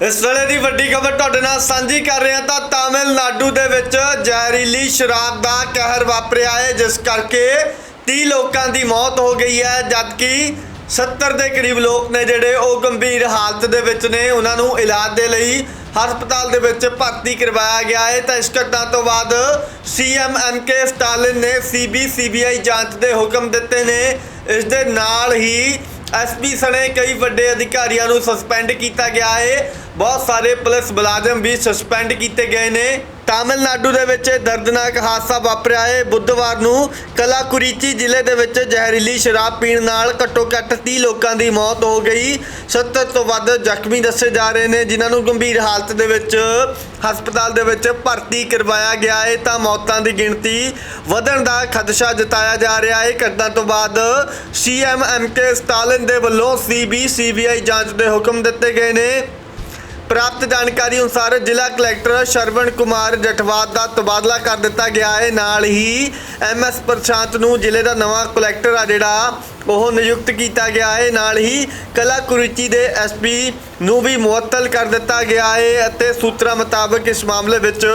ਇਸ ਵੇਲੇ ਦੀ ਵੱਡੀ ਖਬਰ ਤੁਹਾਡੇ ਨਾਲ ਸਾਂਝੀ ਕਰ ਰਹੇ ਹਾਂ ਤਾਂ ਤਾਮਿਲਨਾਡੂ ਦੇ ਵਿੱਚ ਜ਼ਹਿਰੀਲੀ ਸ਼ਰਾਬ ਦਾ ਕਹਿਰ ਵਾਪਰਿਆ ਹੈ, ਜਿਸ ਕਰਕੇ 30 ਲੋਕਾਂ ਦੀ ਮੌਤ ਹੋ ਗਈ ਹੈ, ਜਦਕਿ 70 ਦੇ ਕਰੀਬ ਲੋਕ ਨੇ ਜਿਹੜੇ ਉਹ ਗੰਭੀਰ ਹਾਲਤ ਦੇ ਵਿੱਚ ਨੇ, ਉਹਨਾਂ ਨੂੰ ਇਲਾਜ ਦੇ ਲਈ ਹਸਪਤਾਲ ਦੇ ਵਿੱਚ ਭਰਤੀ ਕਰਵਾਇਆ ਗਿਆ ਹੈ। ਤਾਂ ਇਸ ਘਟਨਾ ਤੋਂ ਬਾਅਦ ਸੀਐਮ ਐਮਕੇ ਸਟਾਲਿਨ ਨੇ ਸੀਬੀ ਸੀਬੀਆਈ ਜਾਂਚ ਦੇ ਹੁਕਮ ਦਿੱਤੇ ਨੇ। ਇਸ ਦੇ ਨਾਲ ਹੀ ਐਸਪੀ ਸਣੇ ਕਈ ਵੱਡੇ ਅਧਿਕਾਰੀਆਂ ਨੂੰ ਸਸਪੈਂਡ ਕੀਤਾ ਗਿਆ ਹੈ ਬਹੁਤ ਸਾਰੇ ਪੁਲਿਸ ਮੁਲਾਜ਼ਮ ਵੀ ਸਸਪੈਂਡ ਕੀਤੇ ਗਏ ਨੇ। ਤਾਮਿਲਨਾਡੂ ਦੇ ਵਿੱਚ ਇਹ ਦਰਦਨਾਕ ਹਾਦਸਾ ਵਾਪਰਿਆ ਹੈ। ਬੁੱਧਵਾਰ ਨੂੰ ਕਲਾਕੁਰੀਚੀ ਜ਼ਿਲ੍ਹੇ ਦੇ ਵਿੱਚ ਜ਼ਹਿਰੀਲੀ ਸ਼ਰਾਬ ਪੀਣ ਨਾਲ ਘੱਟੋ-ਘੱਟ 30 ਲੋਕਾਂ ਦੀ ਮੌਤ ਹੋ ਗਈ। 70 ਤੋਂ ਵੱਧ ਜ਼ਖਮੀ ਦੱਸੇ ਜਾ ਰਹੇ ਨੇ, ਜਿਨ੍ਹਾਂ ਨੂੰ ਗੰਭੀਰ ਹਾਲਤ ਦੇ ਵਿੱਚ ਹਸਪਤਾਲ ਦੇ ਵਿੱਚ ਭਰਤੀ ਕਰਵਾਇਆ ਗਿਆ ਹੈ। ਤਾਂ ਮੌਤਾਂ ਦੀ ਗਿਣਤੀ ਵਧਣ ਦਾ ਖਦਸ਼ਾ ਜਤਾਇਆ ਜਾ ਰਿਹਾ ਹੈ। ਘਟਨਾ ਤੋਂ ਬਾਅਦ ਸੀਐਮ ਐਮਕੇ ਸਟਾਲਿਨ ਦੇ ਵੱਲੋਂ ਸੀਬੀ ਸੀਬੀਆਈ ਜਾਂਚ ਦੇ ਹੁਕਮ ਦਿੱਤੇ ਗਏ ਨੇ। ਪ੍ਰਾਪਤ ਜਾਣਕਾਰੀ ਅਨੁਸਾਰ ਜ਼ਿਲ੍ਹਾ ਕਲੈਕਟਰ ਸ਼ਰਵਣ ਕੁਮਾਰ ਜਠਵਾਦ ਦਾ ਤਬਾਦਲਾ ਕਰ ਦਿੱਤਾ ਗਿਆ ਹੈ। ਨਾਲ ਹੀ ਐਮਐਸ ਪ੍ਰਸ਼ਾਂਤ ਨੂੰ ਜ਼ਿਲ੍ਹੇ ਦਾ ਨਵਾਂ ਕਲੈਕਟਰ ਆ ਜਿਹੜਾ ਉਹ ਨਿਯੁਕਤ ਕੀਤਾ ਗਿਆ ਹੈ। ਨਾਲ ਹੀ ਕਲਾ ਕਲਾਕੁਰੀਚੀ ਦੇ ਐਸਪੀ ਨੂੰ ਵੀ ਮੁਅੱਤਲ ਕਰ ਦਿੱਤਾ ਗਿਆ ਹੈ ਅਤੇ ਸੂਤਰਾਂ ਮੁਤਾਬਕ ਇਸ ਮਾਮਲੇ ਵਿੱਚ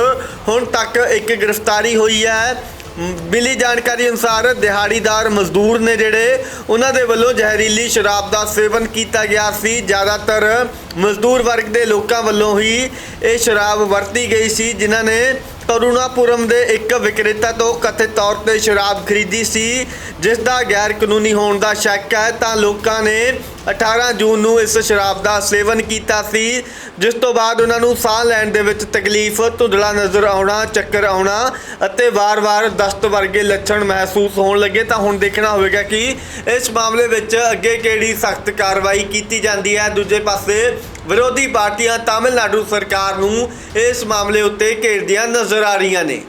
ਹੁਣ ਤੱਕ ਇੱਕ ਗ੍ਰਿਫਤਾਰੀ ਹੋਈ ਹੈ। ਮਿਲੀ ਜਾਣਕਾਰੀ ਅਨੁਸਾਰ ਦਿਹਾੜੀਦਾਰ ਮਜ਼ਦੂਰ ਨੇ ਜਿਹੜੇ ਉਹਨਾਂ ਦੇ ਵੱਲੋਂ ਜ਼ਹਿਰੀਲੀ ਸ਼ਰਾਬ ਦਾ ਸੇਵਨ ਕੀਤਾ ਗਿਆ ਸੀ, ਜ਼ਿਆਦਾਤਰ ਮਜ਼ਦੂਰ ਵਰਗ ਦੇ ਲੋਕਾਂ ਵੱਲੋਂ ਹੀ ਇਹ ਸ਼ਰਾਬ ਵਰਤੀ ਗਈ ਸੀ, ਜਿਨ੍ਹਾਂ ਨੇ ਕਰੁਣਾਪੁਰਮ ਦੇ ਇੱਕ ਵਿਕਰੇਤਾ ਤੋਂ ਕਥਿਤ ਤੌਰ ਤੇ ਸ਼ਰਾਬ ਖਰੀਦੀ ਸੀ, ਜਿਸ ਦਾ ਗੈਰ ਕਾਨੂੰਨੀ ਹੋਣ ਦਾ ਸ਼ੱਕ ਹੈ, ਤਾਂ ਲੋਕਾਂ ਨੇ 18 ਜੂਨ ਨੂੰ ਇਸ ਸ਼ਰਾਬ ਦਾ ਸੇਵਨ ਕੀਤਾ ਸੀ, ਜਿਸ ਤੋਂ ਬਾਅਦ ਉਹਨਾਂ ਨੂੰ ਸਾਹ ਲੈਣ ਦੇ ਵਿੱਚ ਤਕਲੀਫ, ਧੁੰਦਲਾ ਨਜ਼ਰ ਆਉਣਾ, ਚੱਕਰ ਆਉਣਾ ਅਤੇ ਵਾਰ-ਵਾਰ ਦਸਤ ਵਰਗੇ ਲੱਛਣ ਮਹਿਸੂਸ ਹੋਣ ਲੱਗੇ, ਤਾਂ ਹੁਣ ਦੇਖਣਾ ਹੋਵੇਗਾ ਕਿ ਇਸ ਮਾਮਲੇ ਵਿੱਚ ਅੱਗੇ ਕਿਹੜੀ ਸਖਤ ਕਾਰਵਾਈ ਕੀਤੀ ਜਾਂਦੀ ਹੈ। ਦੂਜੇ ਪਾਸੇ ਵਿਰੋਧੀ ਪਾਰਟੀਆਂ ਤਾਮਿਲਨਾਡੂ ਸਰਕਾਰ ਨੂੰ ਇਸ ਮਾਮਲੇ ਉੱਤੇ ਘੇਰਦੀਆਂ ਨਜ਼ਰ ਆ ਰਹੀਆਂ ਨੇ।